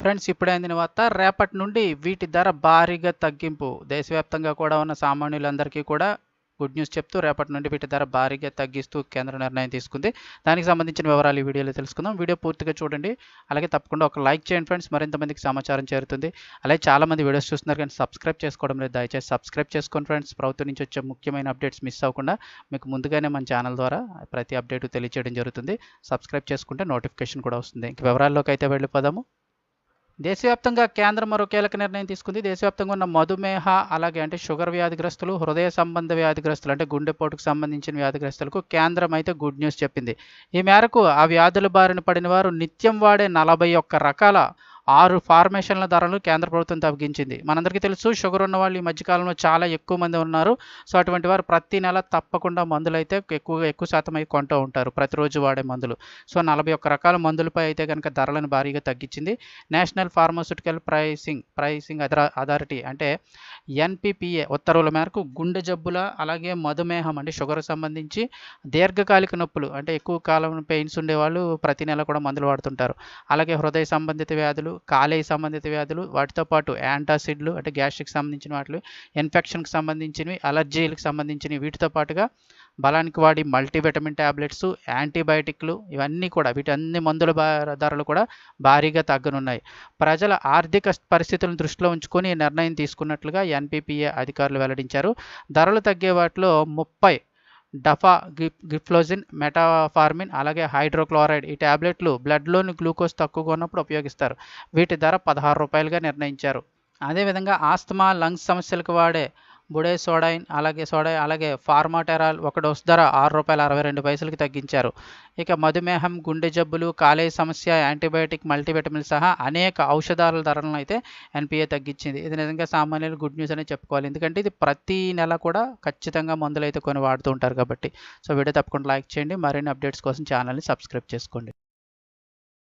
Friends ఇప్పుడే అందిన వార్త రేపటి నుండి వీటి ధర భారీగా తగ్గింపు. దేశవ్యాప్తంగా కూడా ఉన్న సామాన్యులందరికీ కూడా గుడ్ న్యూస్ చెప్తూ రేపటి నుండి వీటి ధర భారీగా తగ్గిస్తూ కేంద్ర నిర్ణయం తీసుకుంది. దానికి సంబంధించిన వివరాలు ఈ వీడియోలో తెలుసుకుందాం. వీడియో పూర్తిగా చూడండి. అలాగే తప్పకుండా ఒక లైక్ చేయండి ఫ్రెండ్స్. మరింత మందికి సమాచారం చేరుతుంది. అలాగే చాలామంది వీడియోస్ చూస్తున్నారు కానీ సబ్స్క్రైబ్ చేసుకోవడం లేదు. దయచేసి సబ్స్క్రైబ్ చేసుకోండి ఫ్రెండ్స్. ప్రభుత్వం నుంచి వచ్చే ముఖ్యమైన అప్డేట్స్ మిస్ అవ్వకుండా మీకు ముందుగానే మన ఛానల్ ద్వారా ప్రతి అప్డేట్ తెలియజేయడం జరుగుతుంది. సబ్స్క్రైబ్ చేసుకుంటే నోటిఫికేషన్ కూడా వస్తుంది. ఇంక వివరాల్లోకి అయితే వెళ్ళిపోదాము. దేశవ్యాప్తంగా కేంద్రం మరో కీలక నిర్ణయం తీసుకుంది. దేశవ్యాప్తంగా ఉన్న మధుమేహ అలాగే అంటే షుగర్ వ్యాధిగ్రస్తులు హృదయ సంబంధ వ్యాధిగ్రస్తులు అంటే గుండెపోటుకు సంబంధించిన వ్యాధిగ్రస్తులకు కేంద్రం అయితే గుడ్ న్యూస్ చెప్పింది. ఈ మేరకు ఆ వ్యాధుల బారిన పడిన వారు నిత్యం వాడే నలభై ఒక్క రకాల ఆరు ఫార్మేషన్ల ధరలు కేంద్ర ప్రభుత్వం తగ్గించింది. మనందరికీ తెలుసు షుగర్ ఉన్న వాళ్ళు ఈ మధ్యకాలంలో చాలా ఎక్కువ మంది ఉన్నారు. సో అటువంటి వారు ప్రతి నెల తప్పకుండా మందులు అయితే ఎక్కువగా ఎక్కువ శాతం అయి కొంటూ ఉంటారు. ప్రతిరోజు వాడే మందులు. సో నలభై ఒక్క రకాల మందులపై అయితే కనుక ధరలను భారీగా తగ్గించింది. National pharmaceutical pricing pricing authority అంటే ఎన్పిపిఏ ఉత్తర్వుల మేరకు గుండె జబ్బుల అలాగే మధుమేహం అంటే షుగర్ సంబంధించి దీర్ఘకాలిక నొప్పులు అంటే ఎక్కువ కాలం పెయిన్స్ ఉండేవాళ్ళు ప్రతి నెల కూడా మందులు వాడుతుంటారు. అలాగే హృదయ సంబంధిత వ్యాధులు కాలేయ సంబంధిత వ్యాధులు వాటితో పాటు యాంటాసిడ్లు అంటే గ్యాస్ట్రిక్ సంబంధించిన వాటిలు ఇన్ఫెక్షన్కి సంబంధించినవి అలర్జీలకు సంబంధించినవి వీటితో పాటుగా బలానికి వాడి మల్టీవిటమిన్ ట్యాబ్లెట్స్ యాంటీబయాటిక్లు ఇవన్నీ కూడా వీటన్ని మందుల ధరలు కూడా భారీగా తగ్గనున్నాయి. ప్రజల ఆర్థిక పరిస్థితులను దృష్టిలో ఉంచుకొని నిర్ణయం తీసుకున్నట్లుగా ఎన్పిపిఏ అధికారులు వెల్లడించారు. ధరలు తగ్గే వాటిలో ముప్పై డఫా గ్రిఫ్లోజిన్ గిఫ్లోజిన్ మెటాఫార్మిన్ అలాగే హైడ్రోక్లోరైడ్ ఈ ట్యాబ్లెట్లు బ్లడ్లోని గ్లూకోజ్ తక్కువగా ఉన్నప్పుడు ఉపయోగిస్తారు. వీటి ధర పదహారు రూపాయలుగా నిర్ణయించారు. అదేవిధంగా ఆస్తమా లంగ్స్ సమస్యలకు వాడే బుడే సోడైన్ అలాగే సోడైన్ అలాగే ఫార్మాటెరాల్ ఒక డోస్ ధర ఆరు రూపాయల అరవై రెండు పైసలకి తగ్గించారు. ఇక మధుమేహం గుండె జబ్బులు కాలేయ సమస్య యాంటీబయాటిక్ మల్టీవిటమిన్ సహా అనేక ఔషధాల ధరలను అయితే ఎన్పిఏ తగ్గించింది. ఇది నిజంగా సామాన్యులు గుడ్ న్యూస్ అనే చెప్పుకోవాలి. ఎందుకంటే ఇది ప్రతి నెల కూడా ఖచ్చితంగా మందులు అయితే కొని వాడుతూ ఉంటారు కాబట్టి. సో వీడియో తప్పకుండా లైక్ చేయండి. మరిన్ని అప్డేట్స్ కోసం ఛానల్ని సబ్స్క్రైబ్ చేసుకోండి.